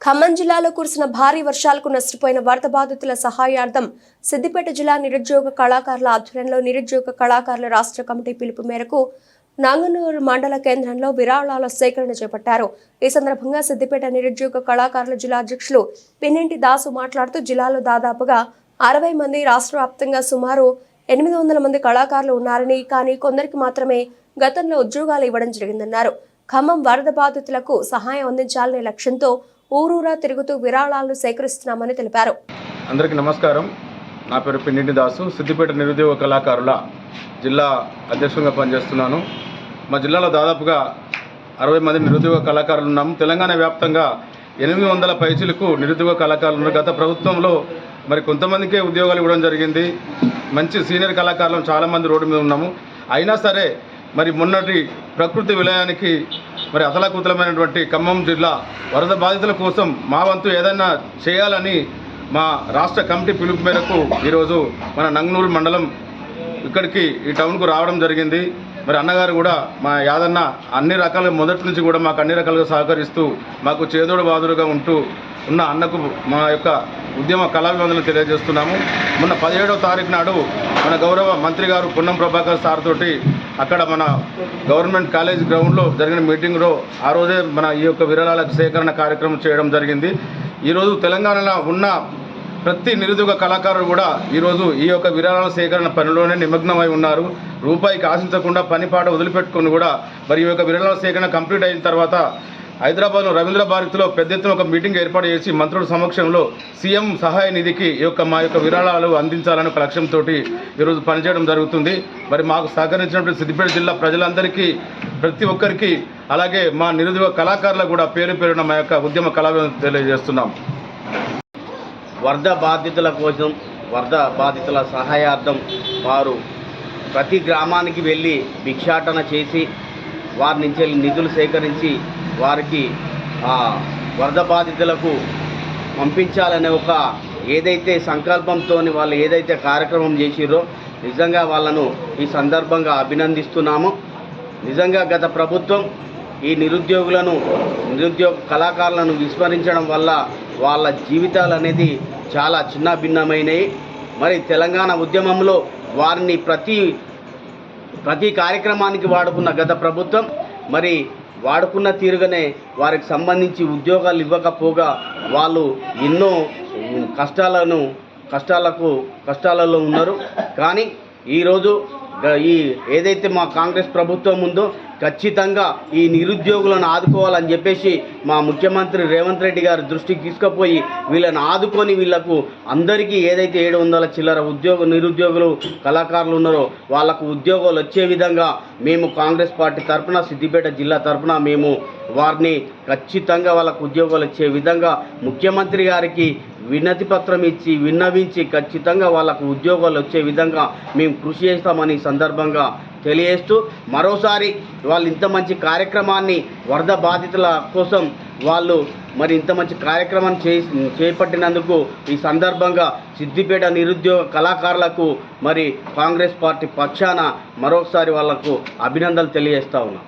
ఖమ్మం జిల్లాలో కురిసిన భారీ వర్షాలకు నష్టపోయిన వరద బాధితుల సహాయార్థం సిద్దిపేట జిల్లా నిరుద్యోగ కళాకారుల ఆధ్వర్యంలో నిరుద్యోగ కళాకారుల రాష్ట్ర కమిటీ పిలుపు మేరకు నాంగనూరు మండల కేంద్రంలో విరాళాల సేకరణ చేపట్టారు. ఈ సందర్భంగా సిద్దిపేట నిరుద్యోగ కళాకారుల జిల్లా అధ్యక్షులు పిన్నింటి దాసు మాట్లాడుతూ జిల్లాలో దాదాపుగా అరవై మంది రాష్ట్ర వ్యాప్తంగా సుమారు ఎనిమిది వందల మంది కళాకారులు ఉన్నారని కానీ కొందరికి మాత్రమే గతంలో ఉద్యోగాలు ఇవ్వడం జరిగిందన్నారు. ఖమ్మం వరద బాధితులకు సహాయం అందించాలనే లక్ష్యంతో ఊరూరా తిరుగుతూ విరాళాలను సేకరిస్తున్నామని తెలిపారు. అందరికీ నమస్కారం. నా పేరు పిన్నిటి దాసు సిద్దిపేట నిరుద్యోగ కళాకారుల జిల్లా అధ్యక్షునిగా పనిచేస్తున్నాను. మా జిల్లాలో దాదాపుగా అరవై మంది నిరుద్యోగ కళాకారులు ఉన్నాము. తెలంగాణ వ్యాప్తంగా ఎనిమిది వందల పైచీలకు నిరుద్యోగ కళాకారులు ఉన్నారు. గత ప్రభుత్వంలో మరి కొంతమందికే ఉద్యోగాలు ఇవ్వడం జరిగింది. మంచి సీనియర్ కళాకారులు చాలామంది రోడ్డు మీద ఉన్నాము. అయినా సరే మరి మొన్నటి ప్రకృతి విలయానికి మరి అతలాకుతలమైనటువంటి ఖమ్మం జిల్లా వరద బాధితుల కోసం మా వంతు ఏదైనా చేయాలని మా రాష్ట్ర కమిటీ పిలుపు మేరకు ఈరోజు మన నంగనూరు మండలం ఇక్కడికి ఈ టౌన్కు రావడం జరిగింది. మరి అన్నగారు కూడా మా యాదన్న అన్ని రకాల మొదటి నుంచి కూడా మాకు అన్ని రకాలుగా సహకరిస్తూ మాకు చేదోడు బాదుడుగా ఉంటూ ఉన్న అన్నకు మా యొక్క ఉద్యమ కళాభివందనలు తెలియజేస్తున్నాము. మొన్న పదిహేడవ తారీఖు నాడు మన గౌరవ మంత్రి గారు పున్నం ప్రభాకర్ సార్ తోటి అక్కడ మన గవర్నమెంట్ కాలేజ్ గ్రౌండ్లో జరిగిన మీటింగ్లో ఆ రోజే మన ఈ యొక్క విరాళాల సేకరణ కార్యక్రమం చేయడం జరిగింది. ఈరోజు తెలంగాణలో ఉన్న ప్రతి నిరుద్యోగ కళాకారులు కూడా ఈరోజు ఈ యొక్క విరాళాల సేకరణ పనిలోనే నిమగ్నమై ఉన్నారు. రూపాయికి ఆశించకుండా పనిపాట వదిలిపెట్టుకుని కూడా మరి ఈ యొక్క విరాళాల సేకరణ కంప్లీట్ అయిన తర్వాత హైదరాబాద్లో రవీంద్ర భారతిలో పెద్ద ఎత్తున ఒక మీటింగ్ ఏర్పాటు చేసి మంత్రుల సమక్షంలో సీఎం సహాయ నిధికి ఈ యొక్క మా యొక్క విరాళాలు అందించాలని ఒక లక్ష్యంతో ఈరోజు పనిచేయడం జరుగుతుంది. మరి మాకు సహకరించినటువంటి సిద్దిపేట జిల్లా ప్రజలందరికీ ప్రతి ఒక్కరికి అలాగే మా నిరుద్యోగ కళాకారులకు కూడా పేరు పేరున మా యొక్క ఉద్యమ కళా తెలియజేస్తున్నాం. వరద బాధితుల కోసం వరద బాధితుల సహాయార్థం వారు ప్రతి గ్రామానికి వెళ్ళి భిక్షాటన చేసి వారి నుంచి నిధులు సేకరించి వారికి ఆ, వరద బాధితులకు పంపించాలనే ఒక ఏదైతే సంకల్పంతో వాళ్ళు ఏదైతే కార్యక్రమం చేసిరో నిజంగా వాళ్ళను ఈ సందర్భంగా అభినందిస్తున్నాము. నిజంగా గత ప్రభుత్వం ఈ నిరుద్యోగులను నిరుద్యోగ కళాకారులను విస్మరించడం వల్ల వాళ్ళ జీవితాలు అనేది చాలా చిన్న భిన్నమైనవి మరి తెలంగాణ ఉద్యమంలో వారిని ప్రతి ప్రతి కార్యక్రమానికి వాడుకున్న గత ప్రభుత్వం మరి వాడుకున్న తీరుగానే వారికి సంబంధించి ఉద్యోగాలు ఇవ్వకపోగా వాళ్ళు ఎన్నో కష్టాలను కష్టాలకు కష్టాలలో ఉన్నారు. కానీ ఈరోజు ఈ ఏదైతే మా కాంగ్రెస్ ప్రభుత్వం ఉందో ఖచ్చితంగా ఈ నిరుద్యోగులను ఆదుకోవాలని చెప్పేసి మా ముఖ్యమంత్రి రేవంత్ రెడ్డి గారి దృష్టికి తీసుకుపోయి వీళ్ళని ఆదుకొని వీళ్ళకు అందరికీ ఏదైతే ఏడు వందల చిల్లర ఉద్యోగ నిరుద్యోగులు కళాకారులు ఉన్నారో వాళ్ళకు ఉద్యోగాలు వచ్చే విధంగా మేము కాంగ్రెస్ పార్టీ తరఫున సిద్దిపేట జిల్లా తరఫున మేము వారిని ఖచ్చితంగా వాళ్ళకు ఉద్యోగాలు వచ్చే విధంగా ముఖ్యమంత్రి గారికి వినతి పత్రం ఇచ్చి విన్నవించి ఖచ్చితంగా వాళ్ళకు ఉద్యోగాలు వచ్చే విధంగా మేము కృషి చేస్తామని సందర్భంగా తెలియజేస్తూ మరోసారి వాళ్ళు ఇంత మంచి కార్యక్రమాన్ని వరద బాధితుల కోసం వాళ్ళు మరి ఇంత మంచి కార్యక్రమం చే చేపట్టినందుకు ఈ సందర్భంగా సిద్దిపేట నిరుద్యోగ కళాకారులకు మరి కాంగ్రెస్ పార్టీ పక్షాన మరొకసారి వాళ్ళకు అభినందనలు తెలియజేస్తా ఉన్నాం.